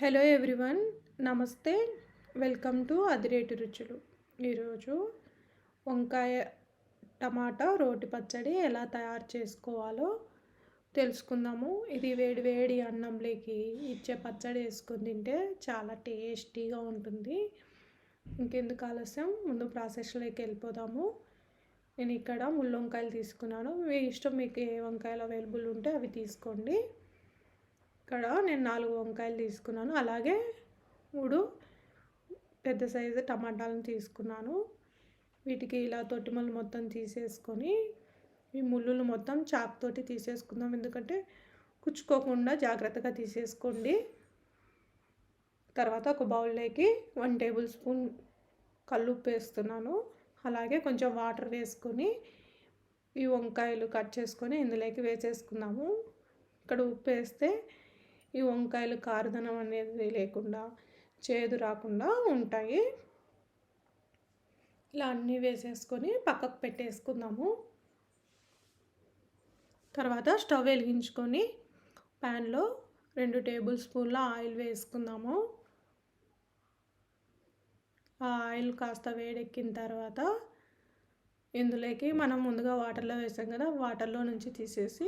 Hello everyone నమస్తే. Welcome to Adireti Ruchulu. ఈరోజు వంకాయ టమాటా రోటి పచ్చడి ఎలా తయారు చేసుకోవాలో తెలుసుకుందాము. ఇది వేడి వేడి అన్నంలోకి ఇచ్చే పచ్చడి వేసుకుని తింటే చాలా టేస్టీగా ఉంటుంది. ఇంకెందుకు ఆలస్యం? ముందు ప్రాసెస్లోకి వెళ్ళిపోదాము. నేను ఇక్కడ ముళ్ళు వంకాయలు తీసుకున్నాను. మీ ఇష్టం మీకు ఏ వంకాయలు అవైలబుల్ ఉంటే అవి తీసుకోండి. ఇక్కడ నేను నాలుగు వంకాయలు తీసుకున్నాను. అలాగే మూడు పెద్ద సైజు టమాటాలను తీసుకున్నాను. వీటికి ఇలా తొట్టిమలు మొత్తం తీసేసుకొని ఈ ముళ్ళులు మొత్తం చాక్తోటి తీసేసుకుందాం. ఎందుకంటే కుచ్చుకోకుండా జాగ్రత్తగా తీసేసుకోండి. తర్వాత ఒక బౌల్లోకి వన్ టేబుల్ స్పూన్ కల్లుప్పు వేస్తున్నాను. అలాగే కొంచెం వాటర్ వేసుకొని ఈ వంకాయలు కట్ చేసుకొని ఇందులోకి వేసేసుకుందాము. ఇక్కడ ఉప్పు వేస్తే ఈ వంకాయలు కారదనం అనేది లేకుండా చేదు రాకుండా ఉంటాయి. ఇలా అన్నీ వేసేసుకొని పక్కకు పెట్టేసుకుందాము. తర్వాత స్టవ్ వెలిగించుకొని ప్యాన్లో రెండు టేబుల్ స్పూన్ల ఆయిల్ వేసుకుందాము. ఆ ఆయిల్ కాస్త వేడెక్కిన తర్వాత ఇందులోకి మనం ముందుగా వాటర్లో వేసాం కదా వాటర్లో నుంచి తీసేసి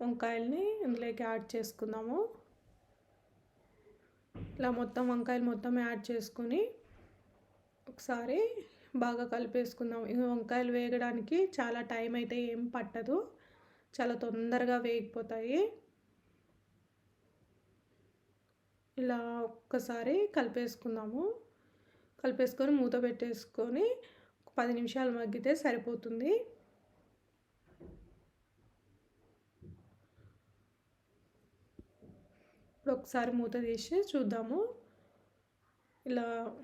వంకాయల్ని ఇందులోకి యాడ్ చేసుకుందాము. ఇలా మొత్తం వంకాయలు మొత్తం యాడ్ చేసుకొని ఒకసారి బాగా కలిపేసుకుందాం వంకాయలు వేగడానికి చాలా టైం అయితే ఏం పట్టదు. చాలా తొందరగా వేగిపోతాయి. ఇలా ఒక్కసారి కలిపేసుకుందాము. కలిపేసుకొని మూత పెట్టేసుకొని పది నిమిషాలు మగ్గితే సరిపోతుంది. ఇప్పుడు ఒకసారి మూత తీసి చూద్దాము. ఇలా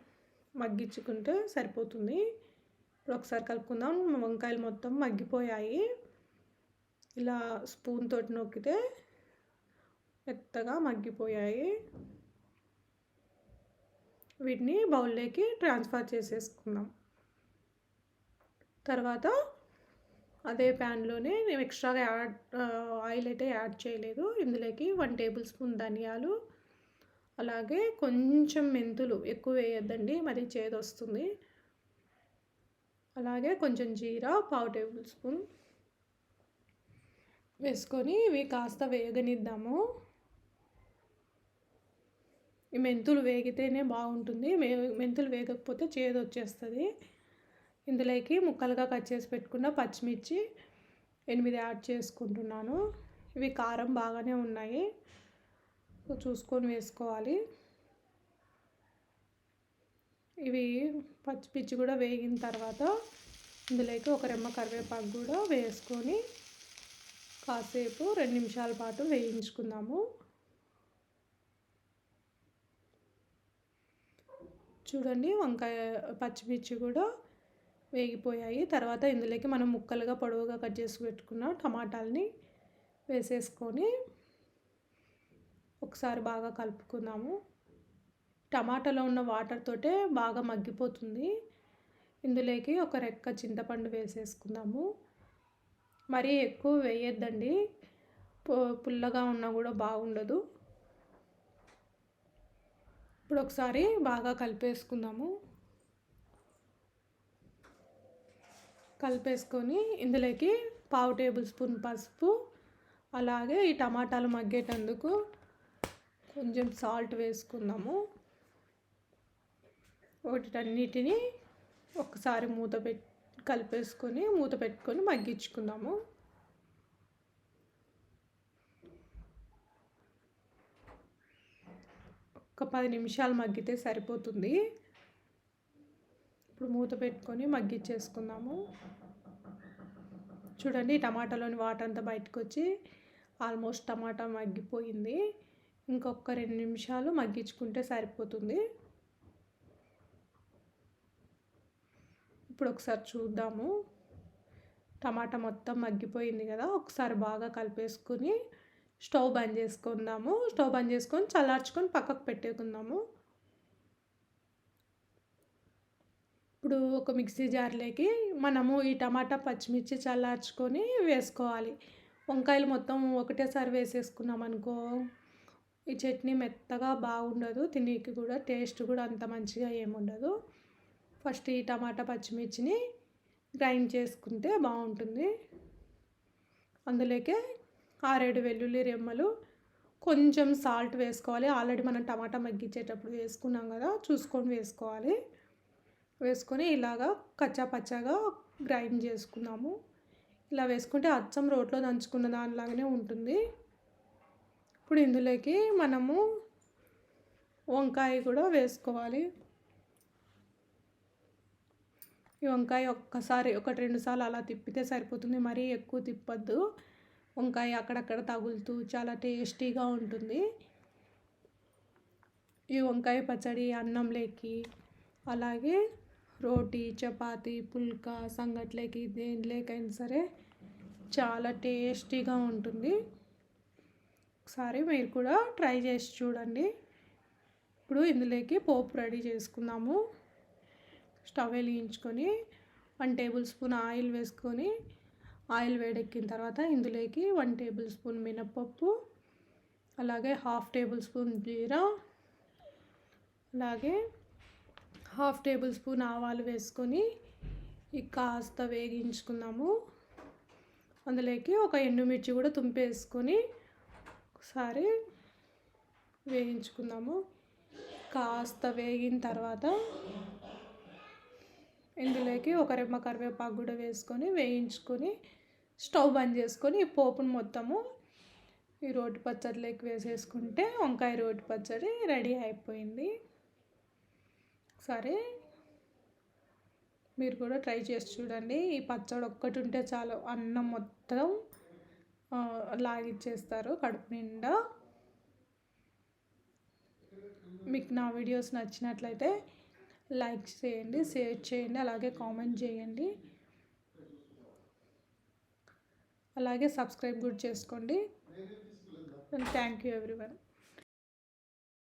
మగ్గించుకుంటే సరిపోతుంది. ఇప్పుడు ఒకసారి కలుపుకుందాం. వంకాయలు మొత్తం మగ్గిపోయాయి. ఇలా స్పూన్ తోటి నొక్కితే మెత్తగా మగ్గిపోయాయి. వీటిని బౌల్లోకి ట్రాన్స్ఫర్ చేసేసుకుందాం. తర్వాత అదే ప్యాన్లోనే మేము ఎక్స్ట్రాగా యాడ్ ఆయిల్ అయితే యాడ్ చేయలేదు. ఇందులోకి వన్ టేబుల్ స్పూన్ ధనియాలు అలాగే కొంచెం మెంతులు ఎక్కువ వేయొద్దండి మరి చేదు వస్తుంది. అలాగే కొంచెం జీరా పావు టేబుల్ స్పూన్ వేసుకొని ఇవి కాస్త వేగనిద్దాము. ఈ మెంతులు వేగితేనే బాగుంటుంది. మెంతులు వేగకపోతే చేదు వచ్చేస్తుంది ఇందులోకి ముక్కలుగా కట్ చేసి పెట్టుకున్న పచ్చిమిర్చి ఎనిమిది యాడ్ చేసుకుంటున్నాను. ఇవి కారం బాగానే ఉన్నాయి. చూసుకొని వేసుకోవాలి. ఇవి పచ్చిమిర్చి కూడా వేగిన తర్వాత ఇందులోకి ఒక రెమ్మ కరివేపాకు కూడా వేసుకొని కాసేపు రెండు నిమిషాల పాటు వేయించుకుందాము. చూడండి వంకాయ పచ్చిమిర్చి కూడా వేగిపోయాయి. తర్వాత ఇందులోకి మనం ముక్కలుగా పొడవుగా కట్ చేసి పెట్టుకున్న టమాటాలని వేసేసుకొని ఒకసారి బాగా కలుపుకుందాము. టమాటాలో ఉన్న వాటర్ తోటే బాగా మగ్గిపోతుంది. ఇందులోకి ఒక రెక్క చింతపండు వేసేసుకుందాము. మరీ ఎక్కువ వేయొద్దండి. పుల్లగా ఉన్నా కూడా బాగుండదు. ఇప్పుడు ఒకసారి బాగా కలిపేసుకుందాము. కలిపేసుకొని ఇందులోకి పావు టేబుల్ స్పూన్ పసుపు అలాగే ఈ టమాటాలు మగ్గేటందుకు కొంచెం సాల్ట్ వేసుకుందాము. వాటిటన్నిటిని ఒకసారి మూత పెట్టి కలిపేసుకొని మూత పెట్టుకొని మగ్గించుకుందాము. ఒక పది నిమిషాలు మగ్గితే సరిపోతుంది. ఇప్పుడు మూత పెట్టుకొని మగ్గిచ్చేసుకుందాము. చూడండి టమాటాలోని వాటర్ అంతా బయటకు వచ్చి ఆల్మోస్ట్ టమాటా మగ్గిపోయింది. ఇంకొక రెండు నిమిషాలు మగ్గించుకుంటే సరిపోతుంది. ఇప్పుడు ఒకసారి చూద్దాము. టమాటా మొత్తం మగ్గిపోయింది కదా ఒకసారి బాగా కలిపేసుకుని స్టవ్ బంద్ చేసుకుందాము. స్టవ్ బంద్ చేసుకొని చల్లార్చుకొని పక్కకు పెట్టేకుందాము ఇప్పుడు ఒక మిక్సీ జార్లోకి మనము ఈ టమాటా పచ్చిమిర్చి చల్లార్చుకొని వేసుకోవాలి. వంకాయలు మొత్తం ఒకటేసారి వేసేసుకున్నాం అనుకో ఈ చట్నీ మెత్తగా బాగుండదు తినేకి కూడా టేస్ట్ కూడా అంత మంచిగా ఏముండదు. ఫస్ట్ ఈ టమాటా పచ్చిమిర్చిని గ్రైండ్ చేసుకుంటే బాగుంటుంది. అందులోకే ఆరేడు వెల్లుల్లి రెమ్మలు కొంచెం సాల్ట్ వేసుకోవాలి. ఆల్రెడీ మనం టమాటా మగ్గించేటప్పుడు వేసుకున్నాం కదా చూసుకొని వేసుకోవాలి. వేసుకొని ఇలాగా కచ్చా పచ్చాగా గ్రైండ్ చేసుకున్నాము. ఇలా వేసుకుంటే అచ్చం రోట్లో దంచుకున్న దానిలాగానే ఉంటుంది. ఇప్పుడు ఇందులోకి మనము వంకాయ కూడా వేసుకోవాలి. ఈ వంకాయ ఒక్కసారి ఒకటి రెండు సార్లు అలా తిప్పితే సరిపోతుంది. మరీ ఎక్కువ తిప్పద్దు. వంకాయ అక్కడక్కడ తగులుతూ చాలా టేస్టీగా ఉంటుంది. ఈ వంకాయ పచ్చడి అన్నంలోకి అలాగే రోటీ చపాతి పుల్కా సంగట్లేకి దేనిలోకైనా సరే చాలా టేస్టీగా ఉంటుంది. ఒకసారి మీరు కూడా ట్రై చేసి చూడండి. ఇప్పుడు ఇందులోకి పోపు రెడీ చేసుకుందాము. స్టవ్ వెలిగించుకొని వన్ టేబుల్ స్పూన్ ఆయిల్ వేసుకొని ఆయిల్ వేడెక్కిన తర్వాత ఇందులోకి వన్ టేబుల్ స్పూన్ మినప్పప్పు అలాగే హాఫ్ టేబుల్ స్పూన్ జీరా అలాగే హాఫ్ టేబుల్ స్పూన్ ఆవాలు వేసుకొని కాస్త వేగించుకుందాము. అందులోకి ఒక ఎండుమిర్చి కూడా తుంపేసుకొని ఒకసారి వేయించుకుందాము. కాస్త వేగిన తర్వాత ఇందులోకి ఒక రెమ్మ కరివేపాకు కూడా వేసుకొని వేయించుకొని స్టవ్ బంద్ చేసుకొని ఈ పోపును మొత్తము ఈ రోటి పచ్చడిలోకి వేసేసుకుంటే వంకాయ రోటి పచ్చడి రెడీ అయిపోయింది. సరే మీరు కూడా ట్రై చేసి చూడండి. ఈ పచ్చడి ఒక్కటి ఉంటే చాలు అన్నం మొత్తం లాగిచ్చేస్తారు కడుపు నిండా. మీకు నా వీడియోస్ నచ్చినట్లయితే లైక్ చేయండి షేర్ చేయండి అలాగే కామెంట్ చేయండి. అలాగే సబ్స్క్రైబ్ కూడా చేసుకోండి. Thank you everyone.